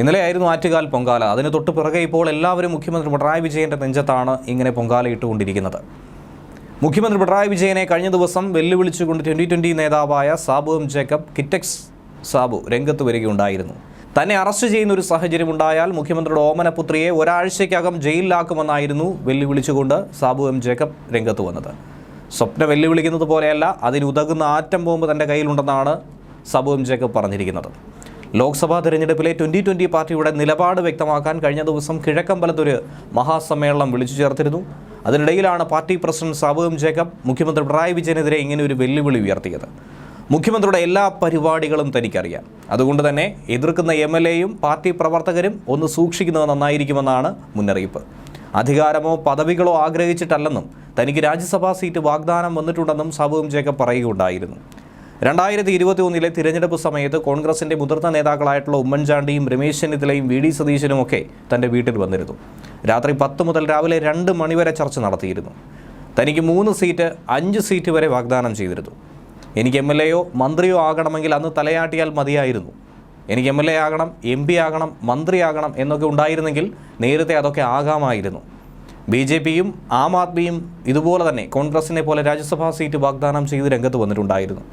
ഇന്നലെയായിരുന്നു ആറ്റുകാൽ പൊങ്കാല. അതിന് തൊട്ട് പിറകെ ഇപ്പോൾ എല്ലാവരും മുഖ്യമന്ത്രി പിണറായി വിജയന്റെ നെഞ്ചത്താണ് ഇങ്ങനെ പൊങ്കാല ഇട്ടുകൊണ്ടിരിക്കുന്നത്. മുഖ്യമന്ത്രി പിണറായി വിജയനെ കഴിഞ്ഞ ദിവസം വെല്ലുവിളിച്ചുകൊണ്ട് ട്വന്റി ട്വന്റി നേതാവായ സാബു എം ജേക്കബ് കിറ്റക്സ് സാബു രംഗത്ത് വരികയുണ്ടായിരുന്നു. തന്നെ അറസ്റ്റ് ചെയ്യുന്ന ഒരു സാഹചര്യം ഉണ്ടായാൽ മുഖ്യമന്ത്രിയുടെ ഓമനപുത്രിയെ ഒരാഴ്ചയ്ക്കകം ജയിലിലാക്കുമെന്നായിരുന്നു വെല്ലുവിളിച്ചുകൊണ്ട് സാബു എം ജേക്കബ് രംഗത്ത് വന്നത്. സ്വപ്ന വെല്ലുവിളിക്കുന്നത് പോലെയല്ല അതിനുതകുന്ന ആറ്റം ബോംബ് തന്റെ കയ്യിലുണ്ടെന്നാണ് സാബു എം ജേക്കബ് പറഞ്ഞിരിക്കുന്നത്. ലോക്സഭാ തെരഞ്ഞെടുപ്പിലെ ട്വന്റി ട്വന്റി പാർട്ടിയുടെ നിലപാട് വ്യക്തമാക്കാൻ കഴിഞ്ഞ ദിവസം കിഴക്കമ്പലത്തൊരു മഹാസമ്മേളനം വിളിച്ചു ചേർത്തിരുന്നു. അതിനിടയിലാണ് പാർട്ടി പ്രസിഡന്റ് സാബു ജേക്കബ് മുഖ്യമന്ത്രി പിണറായി വിജയനെതിരെ ഇങ്ങനെ ഒരു വെല്ലുവിളി ഉയർത്തിയത്. മുഖ്യമന്ത്രിയുടെ എല്ലാ പരിപാടികളും തനിക്കറിയാം. അതുകൊണ്ട് തന്നെ എതിർക്കുന്ന എം എൽ എയും പാർട്ടി പ്രവർത്തകരും ഒന്ന് സൂക്ഷിക്കുന്നത് നന്നായിരിക്കുമെന്നാണ് മുന്നറിയിപ്പ്. അധികാരമോ പദവികളോ ആഗ്രഹിച്ചിട്ടല്ലെന്നും തനിക്ക് രാജ്യസഭാ സീറ്റ് വാഗ്ദാനം വന്നിട്ടുണ്ടെന്നും സാബു എം ജേക്കബ് പറയുകയുണ്ടായിരുന്നു. രണ്ടായിരത്തി ഇരുപത്തി ഒന്നിലെ തിരഞ്ഞെടുപ്പ് സമയത്ത് കോൺഗ്രസിന്റെ മുതിർന്ന നേതാക്കളായിട്ടുള്ള ഉമ്മൻചാണ്ടിയും രമേശ് ചെന്നിത്തലയും വി ഡി സതീശനും ഒക്കെ തന്റെ വീട്ടിൽ വന്നിരുന്നു. രാത്രി പത്ത് മുതൽ രാവിലെ രണ്ട് മണിവരെ ചർച്ച നടത്തിയിരുന്നു. തനിക്ക് മൂന്ന് സീറ്റ് അഞ്ച് സീറ്റ് വരെ വാഗ്ദാനം ചെയ്തിരുന്നു. എനിക്ക് എം എൽ എയോ മന്ത്രിയോ ആകണമെങ്കിൽ അന്ന് തലയാട്ടിയാൽ മതിയായിരുന്നു. എനിക്ക് എം എൽ എ ആകണം എം പി ആകണം മന്ത്രിയാകണം എന്നൊക്കെ ഉണ്ടായിരുന്നെങ്കിൽ നേരത്തെ അതൊക്കെ ആകാമായിരുന്നു. ബി ജെ പിയും ആം ആദ്മിയും ഇതുപോലെ തന്നെ കോൺഗ്രസിനെ പോലെ രാജ്യസഭാ സീറ്റ് വാഗ്ദാനം ചെയ്ത് രംഗത്ത് വന്നിട്ടുണ്ടായിരുന്നു.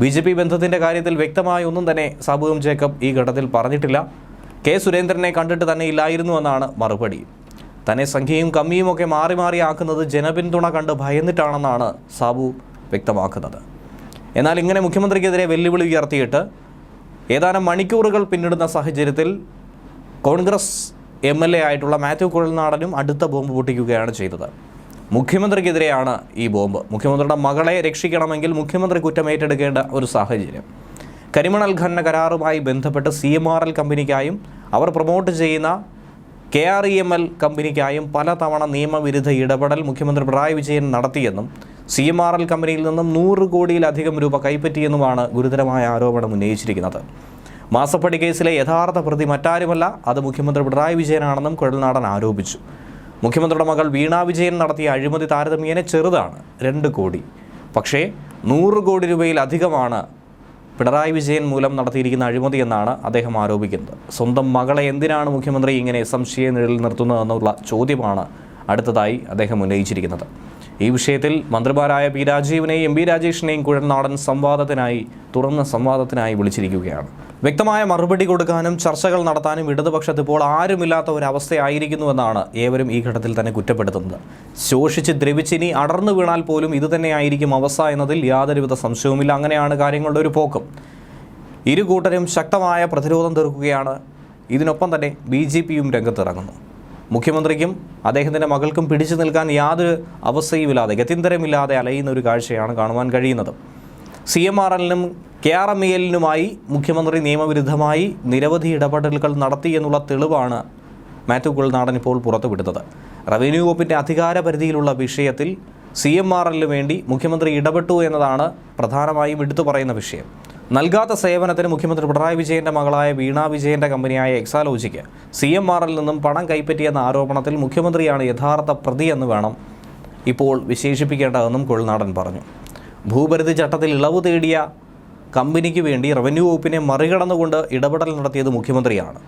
ബി ജെ പി ബന്ധത്തിന്റെ കാര്യത്തിൽ വ്യക്തമായ ഒന്നും തന്നെ സാബു എം ജേക്കബ് ഈ ഘട്ടത്തിൽ പറഞ്ഞിട്ടില്ല. കെ സുരേന്ദ്രനെ കണ്ടിട്ട് തന്നെ ഇല്ലായിരുന്നു എന്നാണ് മറുപടി. തന്നെ സംഖ്യയും കമ്മിയും ഒക്കെ മാറി മാറി ആക്കുന്നത് ജനപിന്തുണ കണ്ട് ഭയന്നിട്ടാണെന്നാണ് സാബു വ്യക്തമാക്കുന്നത്. എന്നാൽ ഇങ്ങനെ മുഖ്യമന്ത്രിക്കെതിരെ വെല്ലുവിളി ഉയർത്തിയിട്ട് ഏതാനും മണിക്കൂറുകൾ പിന്നിടുന്ന സാഹചര്യത്തിൽ കോൺഗ്രസ് എം എൽ എ ആയിട്ടുള്ള മാത്യു കുഴൽനാടനും അടുത്ത ബോംബ് പൊട്ടിക്കുകയാണ് ചെയ്തത്. മുഖ്യമന്ത്രിക്കെതിരെയാണ് ഈ ബോംബ്. മുഖ്യമന്ത്രിയുടെ മകളെ രക്ഷിക്കണമെങ്കിൽ മുഖ്യമന്ത്രി കുറ്റം ഏറ്റെടുക്കേണ്ട ഒരു സാഹചര്യം. കരിമണൽ ഖനന കരാറുമായി ബന്ധപ്പെട്ട് സി എം ആർ എൽ കമ്പനിക്കായും അവർ പ്രൊമോട്ട് ചെയ്യുന്ന K R E M L കമ്പനിക്കായും പലതവണ നിയമവിരുദ്ധ ഇടപെടൽ മുഖ്യമന്ത്രി പിണറായി വിജയൻ നടത്തിയെന്നും സി എം ആർ എൽ കമ്പനിയിൽ നിന്നും നൂറ് കോടിയിലധികം രൂപ കൈപ്പറ്റിയെന്നുമാണ് ഗുരുതരമായ ആരോപണം ഉന്നയിച്ചിരിക്കുന്നത്. മാസപ്പടി കേസിലെ യഥാർത്ഥ പ്രതി മറ്റാരുമല്ല അത് മുഖ്യമന്ത്രി പിണറായി വിജയനാണെന്നും കുഴൽനാടൻ ആരോപിച്ചു. മുഖ്യമന്ത്രിയുടെ മകൾ വീണ വിജയൻ നടത്തിയ അഴിമതി താരതമ്യേന ചെറുതാണ് രണ്ട് കോടി. പക്ഷേ നൂറ് കോടി രൂപയിലധികമാണ് പിണറായി വിജയൻ മൂലം നടത്തിയിരിക്കുന്ന അഴിമതി എന്നാണ് അദ്ദേഹം ആരോപിക്കുന്നത്. സ്വന്തം മകളെ എന്തിനാണ് മുഖ്യമന്ത്രി ഇങ്ങനെ സംശയ നിഴലിൽ നിർത്തുന്നതെന്നുള്ള ചോദ്യമാണ് അടുത്തതായി അദ്ദേഹം ഉന്നയിച്ചിരിക്കുന്നത്. ഈ വിഷയത്തിൽ മന്ത്രിമാരായ പി രാജീവിനെയും എം പി രാജേഷിനെയും കുഴൽനാടൻ സംവാദത്തിനായി തുറന്ന സംവാദത്തിനായി വിളിച്ചിരിക്കുകയാണ്. വ്യക്തമായ മറുപടി കൊടുക്കാനും ചർച്ചകൾ നടത്താനും ഇടതുപക്ഷത്ത് ഇപ്പോൾ ആരുമില്ലാത്ത ഒരവസ്ഥയായിരിക്കുന്നുവെന്നാണ് ഏവരും ഈ ഘട്ടത്തിൽ തന്നെ കുറ്റപ്പെടുത്തുന്നത്. ശോഷിച്ച് ദ്രവിച്ചിനി അടർന്നു വീണാൽ പോലും ഇതുതന്നെയായിരിക്കും അവസ്ഥ എന്നതിൽ യാതൊരുവിധ സംശയവുമില്ല. അങ്ങനെയാണ് കാര്യങ്ങളുടെ ഒരു പോക്കും. ഇരു കൂട്ടരും ശക്തമായ പ്രതിരോധം തീർക്കുകയാണ്. ഇതിനൊപ്പം തന്നെ ബി ജെ പിയും രംഗത്തിറങ്ങുന്നു. മുഖ്യമന്ത്രിക്കും അദ്ദേഹത്തിന്റെ മകൾക്കും പിടിച്ചു നിൽക്കാൻ യാതൊരു അവസ്ഥയുമില്ലാതെ ഗത്യന്തരമില്ലാതെ അലയുന്ന ഒരു കാഴ്ചയാണ് കാണുവാൻ കഴിയുന്നത്. സി എം ആർ എല്ലിനും കെ ആർ എം ഇ എല്ലിനുമായി മുഖ്യമന്ത്രി നിയമവിരുദ്ധമായി നിരവധി ഇടപെടലുകൾ നടത്തി എന്നുള്ള തെളിവാണ് മാത്യു കുൾനാടൻ ഇപ്പോൾ പുറത്തുവിടുന്നത്. റവന്യൂ വകുപ്പിന്റെ അധികാര പരിധിയിലുള്ള വിഷയത്തിൽ സി എം ആർ എല്ലിന് വേണ്ടി മുഖ്യമന്ത്രി ഇടപെട്ടു എന്നതാണ് പ്രധാനമായും എടുത്തു പറയുന്ന വിഷയം. നൽകാത്ത സേവനത്തിന് മുഖ്യമന്ത്രി പിണറായി വിജയന്റെ മകളായ വീണ വിജയന്റെ കമ്പനിയായ എക്സാലോജിക്ക് സി എം എല്ലിൽ നിന്നും പണം കൈപ്പറ്റിയെന്ന ആരോപണത്തിൽ മുഖ്യമന്ത്രിയാണ് യഥാർത്ഥ പ്രതിയെന്ന് വേണം ഇപ്പോൾ വിശേഷിപ്പിക്കേണ്ടതെന്നും കൊൾനാടൻ പറഞ്ഞു. ഭൂപരിധി ചട്ടത്തിൽ ഇളവ് തേടിയ കമ്പനിക്ക് വേണ്ടി റവന്യൂ വകുപ്പിനെ മറികടന്നുകൊണ്ട് ഇടപെടൽ നടത്തിയത് മുഖ്യമന്ത്രിയാണ്.